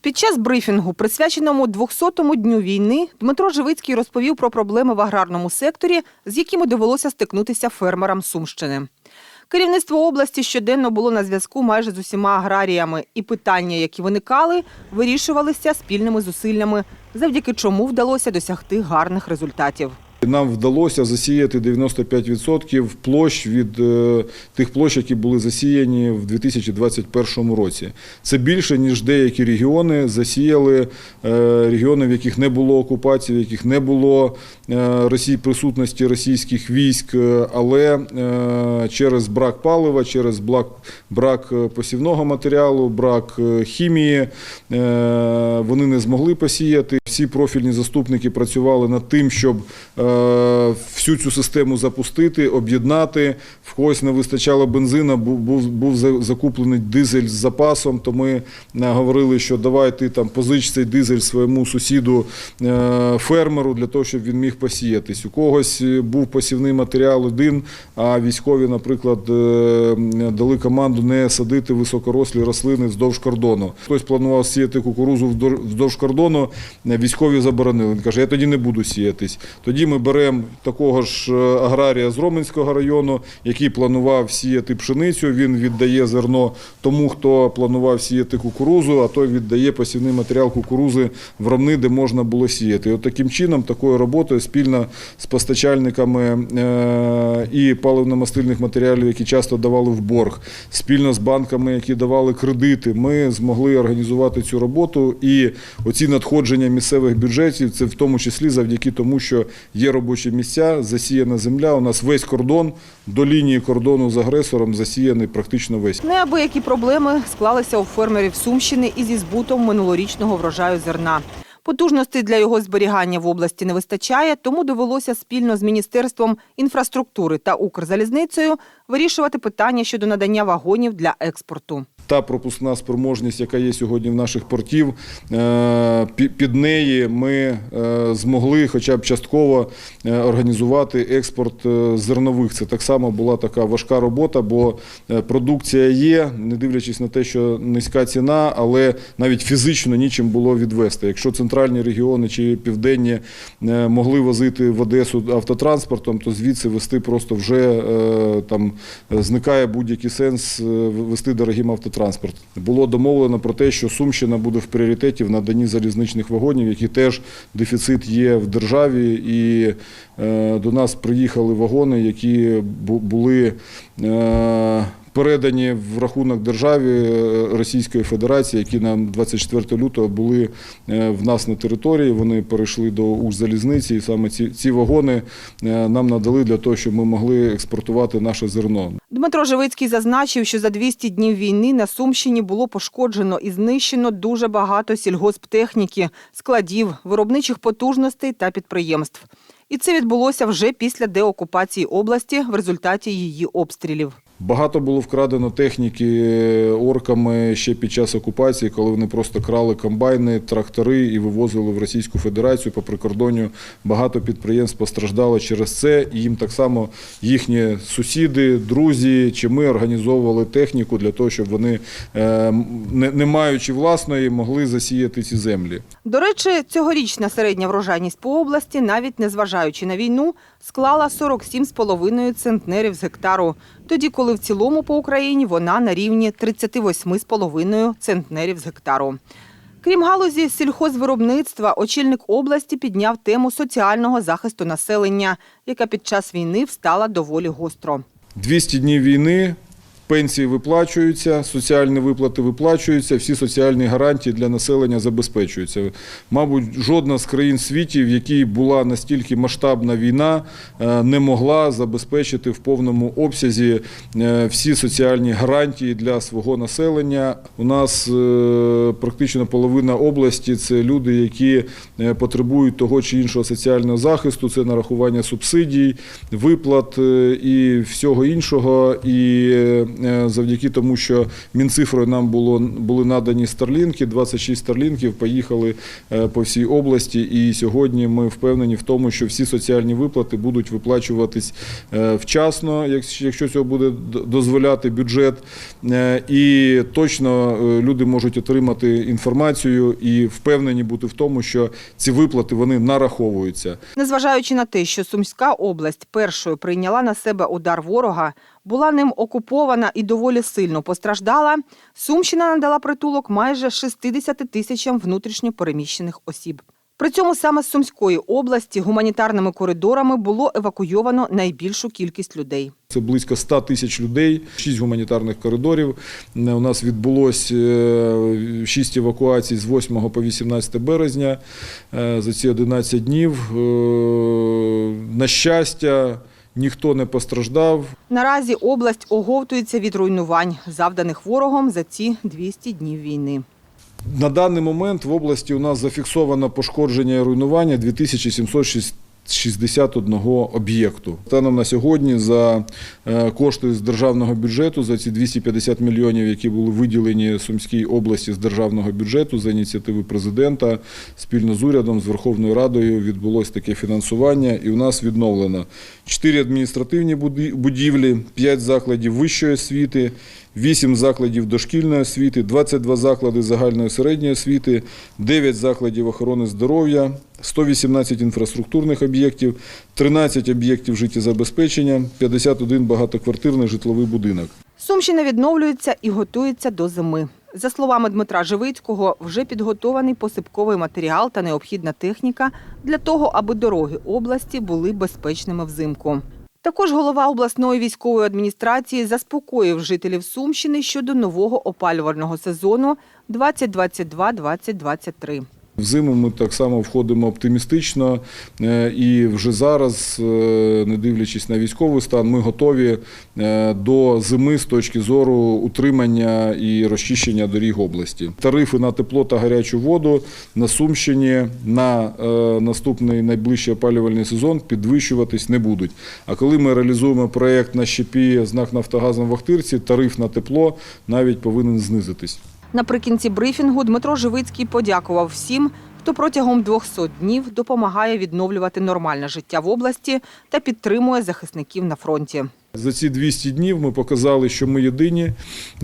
Під час брифінгу, присвяченому 200-му дню війни, Дмитро Живицький розповів про проблеми в аграрному секторі, з якими довелося стикнутися фермерам Сумщини. Керівництво області щоденно було на зв'язку майже з усіма аграріями, і питання, які виникали, вирішувалися спільними зусиллями, завдяки чому вдалося досягти гарних результатів. Нам вдалося засіяти 95% площ від е, тих площ, які були засіяні в 2021 році. Це більше, ніж деякі регіони засіяли, е, регіони, в яких не було окупації, в яких не було е, Росії, присутності російських військ, але через брак палива, через брак, брак посівного матеріалу, брак хімії вони не змогли посіяти. Всі профільні заступники працювали над тим, щоб е, всю цю систему запустити, об'єднати. В когось не вистачало бензина, був, був, закуплений дизель з запасом. То ми е, говорили, що давай ти там позич цей дизель своєму сусіду е, фермеру для того, щоб він міг посіятись. У когось був посівний матеріал один, а військові, наприклад, дали команду не садити високорослі рослини вздовж кордону. Хтось планував сіяти кукурузу вздовж кордону, військові заборонили. Він каже, я тоді не буду сіятись. Тоді ми беремо такого ж е, аграрія з Роменського району, який планував сіяти пшеницю. Він віддає зерно тому, хто планував сіяти кукурузу, а той віддає посівний матеріал кукурузи в ровни, де можна було сіяти. От таким чином, такою роботою спільно з постачальниками е, і паливно-мастильних матеріалів, які часто давали в борг, спільно з банками, які давали кредити, ми змогли організувати цю роботу. І оці надходження місцевих бюджетів це в тому числі завдяки тому, що є робочі місця, засіяна земля. У нас весь кордон до лінії кордону з агресором засіяний практично весь. Неабиякі проблеми склалися у фермерів Сумщини і зі збутом минулорічного врожаю зерна. Потужностей для його зберігання в області не вистачає, тому довелося спільно з Міністерством інфраструктури та Укрзалізницею вирішувати питання щодо надання вагонів для експорту. та пропускна спроможність, яка є сьогодні в наших портів, е, під неї ми е, змогли хоча б частково е, організувати експорт зернових. Це так само була така важка робота, бо продукція є, не дивлячись на те, що низька ціна, але навіть фізично нічим було відвести. Якщо центральні регіони чи південні могли возити в Одесу автотранспортом, то звідси вести просто вже там зникає будь-який сенс е, вести дорогим автотранспорт. Було домовлено про те, що Сумщина буде в пріоритеті в наданні залізничних вагонів, які теж дефіцит є в державі, і е, до нас приїхали вагони, які були. Передані в рахунок державі е, Російської Федерації, які на 24 лютого були е, в нас на території. Вони перейшли до Укрзалізниці, і саме ці, ці вагони е, нам надали для того, щоб ми могли експортувати наше зерно. Дмитро Живицький зазначив, що за 200 днів війни на Сумщині було пошкоджено і знищено дуже багато сільгосптехніки, складів, виробничих потужностей та підприємств. І це відбулося вже після деокупації області в результаті її обстрілів. Багато було вкрадено техніки орками ще під час окупації, коли вони просто крали комбайни, трактори і вивозили в Російську Федерацію по прикордонню. Багато підприємств постраждало через це. І їм так само їхні сусіди, друзі чи ми організовували техніку для того, щоб вони, е, не маючи власної, могли засіяти ці землі. До речі, цьогорічна середня врожайність по області, навіть незважаючи на війну, склала 47,5 центнерів з гектару, тоді коли в цілому по Україні вона на рівні 38,5 центнерів з гектару. Крім галузі сільхозвиробництва, очільник області підняв тему соціального захисту населення, яка під час війни встала доволі гостро. 200 днів війни, пенсії виплачуються, соціальні виплати виплачуються, всі соціальні гарантії для населення забезпечуються. Мабуть, жодна з країн світі, в якій була настільки масштабна війна, е, не могла забезпечити в повному обсязі е, всі соціальні гарантії для свого населення. У нас е, практично половина області це люди, які потребують того чи іншого соціального захисту, це нарахування субсидій, виплат і всього іншого. І завдяки тому, що Мінцифрою нам було, були надані старлінки, 26 старлінків поїхали е, по всій області. І сьогодні ми впевнені в тому, що всі соціальні виплати будуть виплачуватись е, вчасно, якщо цього буде дозволяти бюджет. Е, І точно е, люди можуть отримати інформацію і впевнені бути в тому, що ці виплати вони нараховуються. Незважаючи на те, що Сумська область першою прийняла на себе удар ворога, була ним окупована і доволі сильно постраждала, Сумщина надала притулок майже 60 тисячам внутрішньо переміщених осіб. При цьому саме з Сумської області гуманітарними коридорами було евакуйовано найбільшу кількість людей. Це близько 100 тисяч людей, 6 гуманітарних коридорів. Е, У нас відбулось 6 евакуацій з 8 по 18 березня е, за ці 11 днів. Е, На щастя, ніхто не постраждав. Наразі область оговтується від руйнувань, завданих ворогом за ці 200 днів війни. На даний момент в області у нас зафіксовано пошкодження і руйнування 2761 об'єкту. Станом на сьогодні за е, кошти з державного бюджету, за ці 250 мільйонів, які були виділені Сумській області з державного бюджету за ініціативи президента, спільно з урядом, з Верховною Радою відбулось таке фінансування, і у нас відновлено 4 адміністративні будівлі, 5 закладів вищої освіти, 8 закладів дошкільної освіти, 22 заклади загальної середньої освіти, 9 закладів охорони здоров'я, 118 інфраструктурних об'єктів, 13 об'єктів життєзабезпечення, 51 багатоквартирний житловий будинок. Сумщина відновлюється і готується до зими. За словами Дмитра Живицького, вже підготований посипковий матеріал та необхідна техніка для того, аби дороги області були безпечними взимку. Також голова обласної військової адміністрації заспокоїв жителів Сумщини щодо нового опалювального сезону 2022-2023. В зиму ми так само входимо оптимістично е, і вже зараз, е, не дивлячись на військовий стан, ми готові е, до зими з точки зору утримання і розчищення доріг області. Тарифи на тепло та гарячу воду на Сумщині на наступний найближчий опалювальний сезон підвищуватись не будуть. А коли ми реалізуємо проєкт на щепі знак Нафтогазом в Охтирці, тариф на тепло навіть повинен знизитись. Наприкінці брифінгу Дмитро Живицький подякував всім, хто протягом 200 днів допомагає відновлювати нормальне життя в області та підтримує захисників на фронті. За ці 200 днів ми показали, що ми єдині,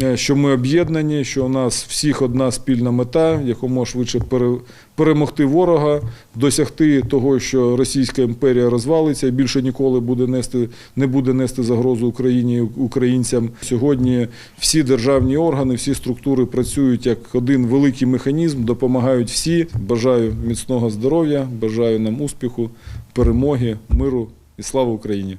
е, що ми об'єднані, що у нас всіх одна спільна мета, якомога швидше пере- перемогти ворога, досягти того, що Російська імперія розвалиться і більше ніколи буде нести, не буде нести загрозу Україні українцям. Сьогодні всі державні органи, всі структури працюють як один великий механізм, допомагають всі. Бажаю міцного здоров'я, бажаю нам успіху, перемоги, миру і слава Україні!